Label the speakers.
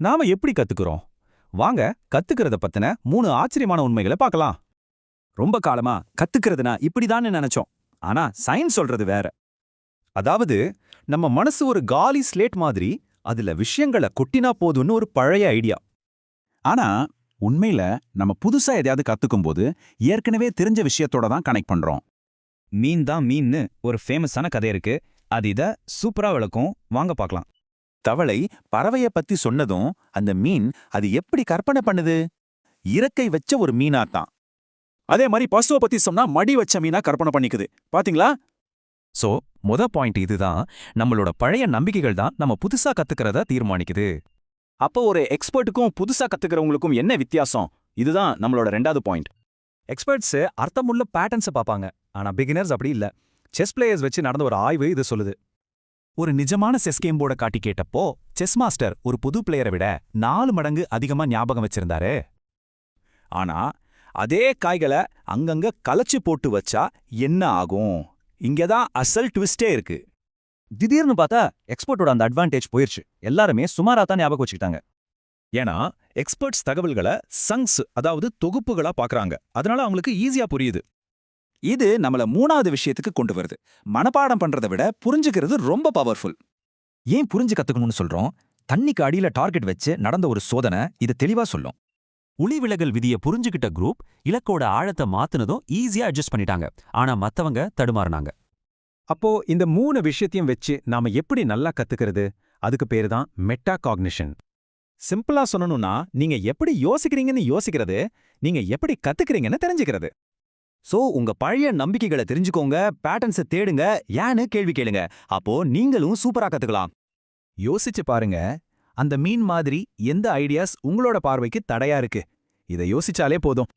Speaker 1: நாம எப்படி கத்துக்கிறோம்? வாங்க கத்துக்கிறத பத்தின மூணு ஆச்சரியமான உண்மைகளை பார்க்கலாம்.
Speaker 2: ரொம்ப காலமா கத்துக்கிறதுனா இப்படிதான்னு நினைச்சோம். ஆனா சயின்ஸ் சொல்றது வேற.
Speaker 1: அதாவது நம்ம மனசு ஒரு காலி ஸ்லேட் மாதிரி அதுல விஷயங்களை கொட்டினா போதும்னு ஒரு பழைய ஐடியா
Speaker 3: ஆனா உண்மையில நம்ம புதுசா எதையாவது கத்துக்கும் போது ஏற்கனவே தெரிஞ்ச விஷயத்தோட தான் கனெக்ட் பண்றோம்.
Speaker 2: மீன் தான் மீன்னு ஒரு ஃபேமஸான கதை இருக்கு. அது இத சூப்பரா விளக்கும். வாங்க பார்க்கலாம்.
Speaker 3: தவளை பறவைய பத்தி சொன்னதும் அந்த மீன் அது எப்படி கற்பனை பண்ணுது? இறக்கை வச்ச ஒரு மீனா தான் அதே மாதிரி பசுவை பத்தி சொன்னா மடி வச்ச மீனா கற்பனை பண்ணிக்குது. பாத்தீங்களா?
Speaker 1: சோ முத பாயிண்ட் இதுதான். நம்மளோட பழைய நம்பிக்கைகள் தான் நம்ம புதுசா கத்துக்கிறத தீர்மானிக்குது.
Speaker 3: அப்போ ஒரு எக்ஸ்பர்ட்டுக்கும் புதுசா கத்துக்கிறவங்களுக்கும் என்ன வித்தியாசம்? இதுதான் நம்மளோட ரெண்டாவது பாயிண்ட்.
Speaker 4: எக்ஸ்பர்ட்ஸ் அர்த்தமுள்ள பேட்டர்ன்ஸை பார்ப்பாங்க. ஆனா பிகினர்ஸ் அப்படி இல்ல. செஸ் பிளேயர்ஸ் வச்சு நடந்த ஒரு ஆய்வு இது சொல்லுது.
Speaker 3: ஒரு நிஜமான செஸ் கேம் போர்டை காட்டி கேட்டப்போ செஸ் மாஸ்டர் ஒரு புது பிளேயரை விட நாலு மடங்கு அதிகமா ஞாபகம் வச்சிருந்தாரு. ஆனா அதே காய்களை அங்கங்க கலச்சு போட்டு வச்சா என்ன ஆகும்? இங்கதான் அசல் ட்விஸ்டே இருக்கு.
Speaker 2: திடீர்னு பார்த்தா எக்ஸ்பர்ட்டோட அந்த அட்வான்டேஜ் போயிருச்சு. எல்லாருமே சுமாரா தான் ஞாபகம் வச்சுக்கிட்டாங்க.
Speaker 1: ஏன்னா எக்ஸ்பர்ட்ஸ் தகவல்களை சங்ஸ் அதாவது தொகுப்புகளா பாக்குறாங்க. அதனால அவங்களுக்கு ஈஸியா புரியுது.
Speaker 3: இது நம்மள மூணாவது விஷயத்துக்கு கொண்டு வருது. மனப்பாடம் பண்றதை விட புரிஞ்சுக்கிறது ரொம்ப பவர்ஃபுல்
Speaker 2: ஏன் புரிஞ்சு கத்துக்கணும்னு சொல்றோம்? தண்ணிக்கு அடியில டார்கெட் வச்சு நடந்த ஒரு சோதனை இது தெளிவா சொல்லும்.
Speaker 5: ஒளி விலகல் விதியை புரிஞ்சுக்கிட்ட குரூப் இலக்கோட ஆழத்தை மாத்துனதும் ஈஸியா அட்ஜஸ்ட் பண்ணிட்டாங்க. ஆனா மத்தவங்க தடுமாறினாங்க.
Speaker 4: அப்போ இந்த மூணு விஷயத்தையும் வச்சு நாம எப்படி நல்லா கத்துக்கிறது? அதுக்கு பேரு தான் மெட்டா காக்னிஷன் சிம்பிளா சொல்லணும்னா நீங்க எப்படி யோசிக்கிறீங்கன்னு யோசிக்கிறது நீங்க எப்படி கத்துக்கிறீங்கன்னு தெரிஞ்சுக்கிறது.
Speaker 2: சோ உங்க பழைய நம்பிக்கைகளை தெரிஞ்சுக்கோங்க பேட்டர்ன்ஸை தேடுங்க ஏன்னு கேள்வி கேளுங்க. அப்போ நீங்களும் சூப்பரா கத்துக்கலாம்.
Speaker 3: யோசிச்சு பாருங்க அந்த மீன் மாதிரி எந்த ஐடியாஸ் உங்களோட பார்வைக்கு தடையா இருக்கு? இதை யோசிச்சாலே போதும்.